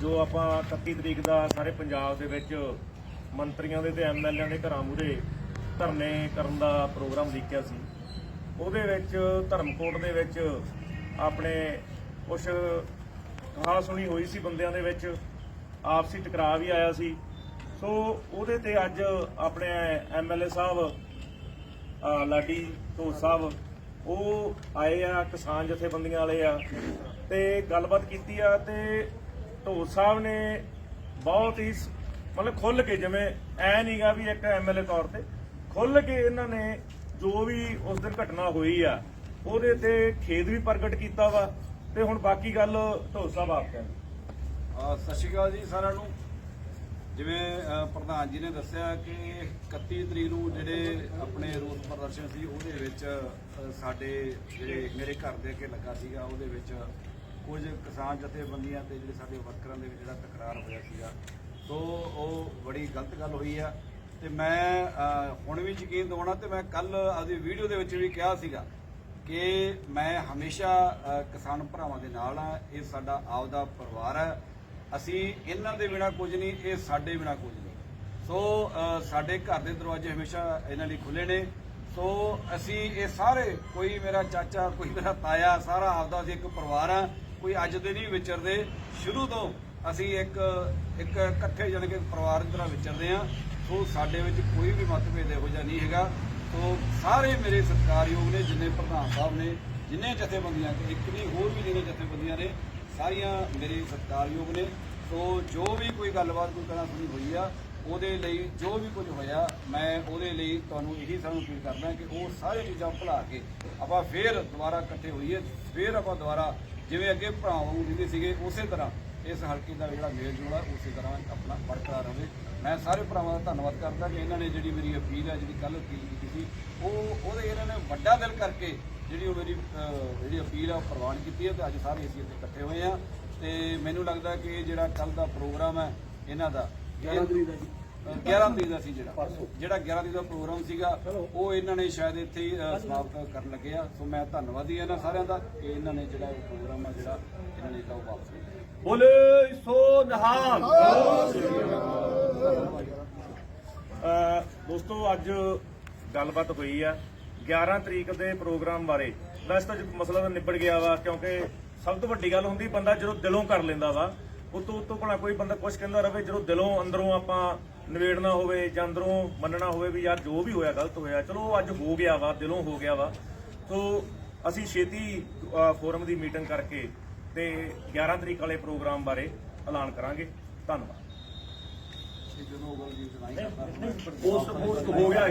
ਜੋ ਆਪਾਂ 31 ਤਰੀਕ ਦਾ ਸਾਰੇ ਪੰਜਾਬ ਦੇ ਵਿੱਚ ਮੰਤਰੀਆਂ ਦੇ ਤੇ ਐਮਐਲਏਆਂ ਦੇ ਘਰਾਂ ਮੂਹਰੇ ਧਰਨੇ ਕਰਨ ਦਾ ਪ੍ਰੋਗਰਾਮ ਲਿਖਿਆ ਸੀ। ਉਹਦੇ ਵਿੱਚ ਧਰਮਕੋਟ ਦੇ ਵਿੱਚ ਆਪਣੇ ਕੁਝ ਕਹਾ ਸੁਣੀ ਹੋਈ ਸੀ ਬੰਦਿਆਂ ਦੇ ਵਿੱਚ, ਆਪਸੀ ਟਕਰਾਅ ਵੀ ਆਇਆ ਸੀ। ਸੋ ਉਹਦੇ ਤੇ ਅੱਜ ਆਪਣੇ ਐਮਐਲਏ ਸਾਹਿਬ ਲਾਡੀ ਢੋਲ ਸਾਹਿਬ, ਉਹ ਆਏ ਆ ਕਿਸਾਨ ਜਥੇਬੰਦੀਆਂ ਵਾਲੇ ਆ ਤੇ ਗੱਲਬਾਤ ਕੀਤੀ ਆ ਤੇ ਢੋਲ ਸਾਹਿਬ ਨੇ ਬਹੁਤ ਹੀ ਮਤਲਬ ਖੁੱਲ ਕੇ ਜਿਵੇਂ ਐ ਨਹੀਂਗਾ ਵੀ ਇੱਕ ਐਮਐਲਏ ਤੌਰ ਤੇ ਖੁੱਲ ਕੇ ਇਹਨਾਂ ਨੇ ਜੋ ਵੀ ਉਸ ਦਿਨ ਘਟਨਾ ਹੋਈ ਆ, ਉਹਦੇ ਤੇ ਖੇਦ ਵੀ ਪ੍ਰਗਟ ਕੀਤਾ ਵਾ ਤੇ ਹੁਣ ਬਾਕੀ ਗੱਲ ਢੋਲ ਸਾਹਿਬ ਆਪ ਕਹਿੰਦੇ ਸਤਿ ਸ਼੍ਰੀ ਅਕਾਲ ਜੀ ਸਾਰਿਆਂ ਨੂੰ। ਜਿਵੇਂ ਪ੍ਰਧਾਨ ਜੀ ਨੇ ਦੱਸਿਆ ਕਿ 31 ਤਰੀਕ ਨੂੰ ਜਿਹੜੇ ਆਪਣੇ ਰੋਸ ਪ੍ਰਦਰਸ਼ਨ ਸੀ, ਉਹਦੇ ਵਿੱਚ ਸਾਡੇ ਜਿਹੜੇ ਮੇਰੇ ਘਰ ਦੇ ਅੱਗੇ ਲੱਗਾ ਸੀਗਾ, ਉਹਦੇ ਵਿੱਚ ਕੁਝ ਕਿਸਾਨ ਜਥੇਬੰਦੀਆਂ ਤੇ ਜਿਹੜੇ ਸਾਡੇ ਵਰਕਰਾਂ ਦੇ ਵਿੱਚ ਜਿਹੜਾ ਤਕਰਾਰ ਹੋਇਆ ਸੀਗਾ, ਸੋ ਉਹ ਬੜੀ ਗਲਤ ਗੱਲ ਹੋਈ ਆ। ਤੇ ਮੈਂ ਹੁਣ ਵੀ ਯਕੀਨ ਦਿਵਾਉਣਾ ਤੇ ਮੈਂ ਕੱਲ ਆਪਦੀ ਵੀਡੀਓ ਦੇ ਵਿੱਚ ਵੀ ਕਿਹਾ ਸੀਗਾ ਕਿ ਮੈਂ ਹਮੇਸ਼ਾ ਕਿਸਾਨ ਭਰਾਵਾਂ ਦੇ ਨਾਲ ਆ। ਇਹ ਸਾਡਾ ਆਪਦਾ ਪਰਿਵਾਰ ਹੈ ਅਸੀਂ ਇਹਨਾਂ ਦੇ ਬਿਨਾ ਕੁਝ ਨਹੀਂ, ਇਹ ਸਾਡੇ ਬਿਨਾ ਕੁਝ ਨਹੀਂ। ਸੋ ਸਾਡੇ ਘਰ ਦੇ ਦਰਵਾਜ਼ੇ ਹਮੇਸ਼ਾ ਇਹਨਾਂ ਲਈ ਖੁੱਲੇ ਨੇ। ਸੋ ਅਸੀਂ ਇਹ ਸਾਰੇ, ਕੋਈ ਮੇਰਾ ਚਾਚਾ, ਕੋਈ ਮੇਰਾ ਤਾਇਆ, ਸਾਰਾ ਆਪਦਾ ਅਸੀਂ ਇੱਕ ਪਰਿਵਾਰ ਆ, ਕੋਈ ਅੱਜ ਦੇ ਨਹੀਂ ਵਿਚਰਦੇ। ਸ਼ੁਰੂ ਤੋਂ ਅਸੀਂ ਇੱਕ ਇੱਕ ਇਕੱਠੇ ਜਾਣੀ ਕਿ ਪਰਿਵਾਰ ਦੀ ਤਰ੍ਹਾਂ ਵਿਚਰਦੇ ਆ। ਸੋ ਸਾਡੇ ਵਿੱਚ ਕੋਈ ਵੀ ਮਤਭੇਦ ਇਹੋ ਜਿਹਾ ਨਹੀਂ ਹੈਗਾ। ਸੋ ਸਾਰੇ ਮੇਰੇ ਸਤਿਕਾਰਯੋਗ ਨੇ, ਜਿੰਨੇ ਪ੍ਰਧਾਨ ਸਾਹਿਬ ਨੇ, ਜਿੰਨੇ ਜਥੇਬੰਦੀਆਂ ਤੇ ਇੱਕ ਨਹੀਂ, ਹੋਰ ਵੀ ਜਿਹੜੇ ਜਥੇਬੰਦੀਆਂ ਨੇ, ਸਾਰੀਆਂ ਮੇਰੇ ਸਤਿਕਾਰਯੋਗ ਨੇ। ਸੋ ਜੋ ਵੀ ਕੋਈ ਗੱਲਬਾਤ, ਕੋਈ ਕਰਾਂ ਸੁਣੀ ਹੋਈ ਆ ਉਹਦੇ ਲਈ ਜੋ ਵੀ ਕੁਝ ਹੋਇਆ, ਮੈਂ ਉਹਦੇ ਲਈ ਤੁਹਾਨੂੰ ਇਹੀ ਸਾਨੂੰ ਅਪੀਲ ਕਰਦਾ ਕਿ ਉਹ ਸਾਰੇ ਚੀਜ਼ਾਂ ਭੁਲਾ ਕੇ ਆਪਾਂ ਫੇਰ ਦੁਬਾਰਾ ਇਕੱਠੇ ਹੋਈਏ, ਫੇਰ ਆਪਾਂ ਦੁਬਾਰਾ ਜਿਵੇਂ ਅੱਗੇ ਭਰਾਵਾਂ ਨੂੰ ਦਿੰਦੇ ਸੀਗੇ, ਉਸੇ ਤਰ੍ਹਾਂ ਇਸ ਹਲਕੇ ਦਾ ਜਿਹੜਾ ਮੇਲ ਜੋਲ ਆ, ਉਸੇ ਤਰ੍ਹਾਂ ਆਪਣਾ ਬਰਕਰਾਰ ਰਹੇ ਮੈਂ ਸਾਰੇ ਭਰਾਵਾਂ ਦਾ ਧੰਨਵਾਦ ਕਰਦਾ ਕਿ ਇਹਨਾਂ ਨੇ ਜਿਹੜੀ ਮੇਰੀ ਅਪੀਲ ਹੈ ਜਿਹੜੀ ਕੱਲ ਅਪੀਲ ਕੀਤੀ ਸੀ, ਉਹ ਉਹਦੇ ਇਹਨਾਂ ਨੇ ਵੱਡਾ ਦਿਲ ਕਰਕੇ ਜਿਹੜੀ ਉਹ ਮੇਰੀ ਜਿਹੜੀ ਅਪੀਲ ਆ, ਉਹ ਪ੍ਰਵਾਨ ਕੀਤੀ ਹੈ ਤੇ ਅੱਜ ਸਾਰੇ ਅਸੀਂ ਇੱਥੇ ਇਕੱਠੇ ਹੋਏ ਆ। ਤੇ ਮੈਨੂੰ ਲੱਗਦਾ ਕਿ ਜਿਹੜਾ ਕੱਲ ਦਾ ਪ੍ਰੋਗਰਾਮ ਹੈ ਇਹਨਾਂ ਦਾ 11 ਤਰੀਕ ਦਾ ਜੀ। 11 ਤਰੀਕ ਦਾ ਸੀ ਜਿਹੜਾ। ਜਿਹੜਾ 11 ਤਰੀਕ ਦਾ ਪ੍ਰੋਗਰਾਮ ਸੀਗਾ ਉਹ ਇਹਨਾਂ ਨੇ ਸ਼ਾਇਦ ਇੱਥੇ ਹੀ ਅਹ, ਸਮਾਪਤ ਕਰਨ ਲੱਗੇ ਆ। ਸੋ ਮੈਂ ਧੰਨਵਾਦੀ ਹਾਂ ਇਹਨਾਂ ਸਾਰਿਆਂ ਦਾ ਕਿ ਇਹਨਾਂ ਨੇ ਜਿਹੜਾ ਇਹ ਪ੍ਰੋਗਰਾਮ ਆ ਜਿਹੜਾ ਇਹਨਾਂ ਨੇ ਜਿਹੜਾ ਉਹ ਵਾਪਸ ਕੀਤਾ। ਬੋਲੇ ਸੋ ਨਿਹਾਲ। ਅ, ਦੋਸਤੋ ਅੱਜ ਗੱਲਬਾਤ ਹੋਈ ਆ 11 ਤਰੀਕ ਦੇ ਪ੍ਰੋਗਰਾਮ ਬਾਰੇ। ਵੈਸੇ ਤਾਂ ਜੋ ਮਸਲਾ ਤਾਂ ਨਿਬੜ ਗਿਆ ਵਾ ਕਿਉਂਕਿ ਸਭ ਤੋਂ ਵੱਡੀ ਗੱਲ ਹੁੰਦੀ ਬੰਦਾ ਜਦੋਂ ਦਿਲੋਂ ਕਰ ਲੈਂਦਾ ਵਾ ਉਤੋਂ ਉਤੋਂ ਭਲਾ ਕੋਈ ਬੰਦਾ ਕੁਝ ਕਹਿੰਦਾ ਰਵੇ ਜਦੋਂ ਦਿਲੋਂ ਅੰਦਰੋਂ ਆਪਾਂ ਨਿਬੇੜਨਾ ਹੋਵੇ ਜਾਂ ਅੰਦਰੋਂ ਮੰਨਣਾ ਹੋਵੇ ਵੀ ਯਾਰ ਜੋ ਵੀ ਹੋਇਆ ਗਲਤ ਹੋਇਆ ਚਲੋ ਅੱਜ ਹੋ ਗਿਆ ਵਾ ਦਿਲੋਂ ਹੋ ਗਿਆ ਵਾ। ਸੋ ਅਸੀਂ ਛੇਤੀ ਫੋਰਮ ਦੀ ਮੀਟਿੰਗ ਕਰਕੇ ਤੇ 11 ਤਰੀਕ ਵਾਲੇ ਪ੍ਰੋਗਰਾਮ ਬਾਰੇ ਐਲਾਨ ਕਰਾਂਗੇ। ਧੰਨਵਾਦ। ਪੋਸਟ ਪੋਸਟ ਹੋ ਗਿਆ